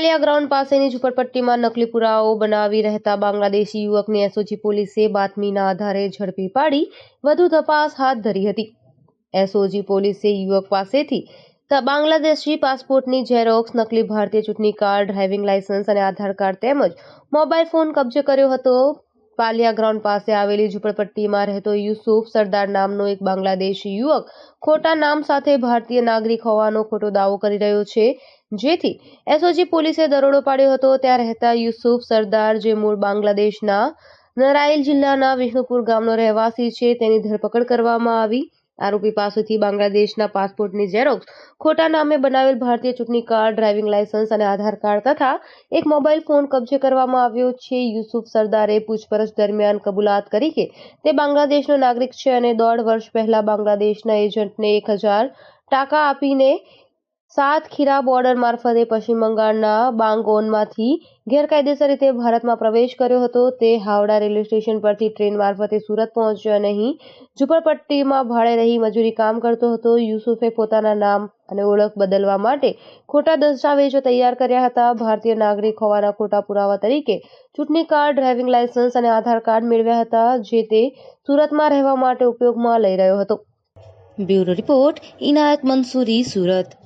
Palia ground પાસેની ઝુંપડપટ્ટીમાં નકલી પુરાવો બનાવી રહેતા બાંગ્લાદેશી યુવકને એસઓજી પોલીસે બાતમીના આધારે ઝડપી પાડી વધુ તપાસ હાથ ધરી હતી. એસઓજી પોલીસે યુવક પાસેથી બાંગ્લાદેશી પાસપોર્ટની ઝેરોક્સ, નકલી ભારતીય ચૂંટણી કાર્ડ, ડ્રાઇવિંગ લાયસન્સ અને આધાર કાર્ડ તેમજ મોબાઈલ ફોન કબજે કર્યો હતો. પાલિયા ગ્રાઉન્ડ પાસે આવેલી ઝૂંપડપટ્ટીમાં રહેતો યુસુફ સરદાર નામનો એક બાંગ્લાદેશી યુવક ખોટા નામ સાથે ભારતીય નાગરિક હોવાનો ખોટો દાવો કરી રહ્યો છે. જેથી એસઓજી પોલીસે દરોડો પાડ્યો હતો, ત્યાં રહેતા યુસુફ સરદાર, જે મૂળ બાંગ્લાદેશના નરાઇલ જિલ્લાના વિષ્ણુપુર ગામનો રહેવાસી છે, તેની ધરપકડ કરવામાં આવી. આરોપી પાસેથી બાંગ્લાદેશના પાસપોર્ટની ઝેરોક્સ, ખોટા નામે બનાવેલ ભારતીય ચૂંટણી કાર્ડ, ડ્રાઇવિંગ લાયસન્સ અને આધાર કાર્ડ તથા એક મોબાઈલ ફોન કબજે કરવામાં આવ્યો છે. યુસુફ સરદારે પૂછપરછ દરમિયાન કબૂલાત કરી કે તે બાંગ્લાદેશનો નાગરિક છે અને દોઢ વર્ષ પહેલા બાંગ્લાદેશના એજન્ટને એક હજાર ટાકા આપીને સાત ખીરા બોર્ડર મારફતે પશ્ચિમ બંગાળના બાંગોનમાંથી ગેરકાયદેસર રીતે ભારતમાં પ્રવેશ કર્યો હતો. તે હાવડા રેલવે સ્ટેશન પરથી ટ્રેન મારફતે સુરત પહોંચ્યો અને અહીં ઝુંપડપટ્ટીમાં ભાડે રહી મજૂરી કામ કરતો હતો. યુસુફે પોતાના નામ અને ઓળખ બદલવા માટે ખોટા દસ્તાવેજો તૈયાર કર્યા હતા. ભારતીય નાગરિક હોવાના ખોટા પુરાવા તરીકે ચૂંટણી કાર્ડ, ડ્રાઇવિંગ લાયસન્સ અને આધાર કાર્ડ મેળવ્યા હતા, જે તે સુરતમાં રહેવા માટે ઉપયોગમાં લઈ રહ્યો હતો. Bureau report, Inayat Mansuri, Surat.